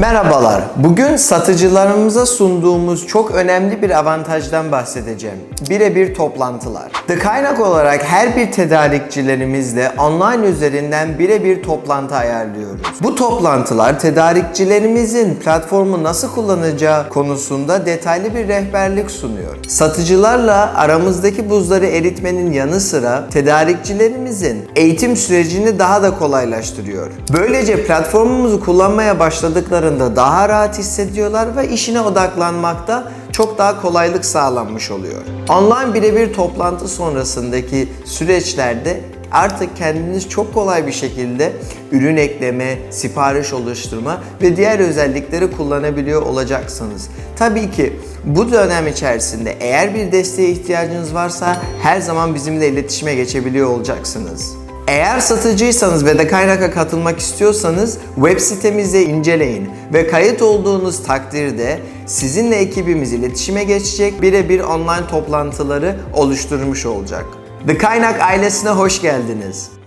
Merhabalar. Bugün satıcılarımıza sunduğumuz çok önemli bir avantajdan bahsedeceğim. Birebir toplantılar. The Kaynak olarak her bir tedarikçilerimizle online üzerinden birebir toplantı ayarlıyoruz. Bu toplantılar tedarikçilerimizin platformu nasıl kullanacağı konusunda detaylı bir rehberlik sunuyor. Satıcılarla aramızdaki buzları eritmenin yanı sıra tedarikçilerimizin eğitim sürecini daha da kolaylaştırıyor. Böylece platformumuzu kullanmaya başladıklarında daha rahat hissediyorlar ve işine odaklanmakta çok daha kolaylık sağlanmış oluyor. Online birebir toplantı sonrasındaki süreçlerde artık kendiniz çok kolay bir şekilde ürün ekleme, sipariş oluşturma ve diğer özellikleri kullanabiliyor olacaksınız. Tabii ki bu dönem içerisinde eğer bir desteğe ihtiyacınız varsa her zaman bizimle iletişime geçebiliyor olacaksınız. Eğer satıcıysanız ve de kaynaka katılmak istiyorsanız web sitemizi inceleyin ve kayıt olduğunuz takdirde sizinle ekibimiz iletişime geçecek birebir online toplantıları oluşturmuş olacak. The Kaynak ailesine hoş geldiniz.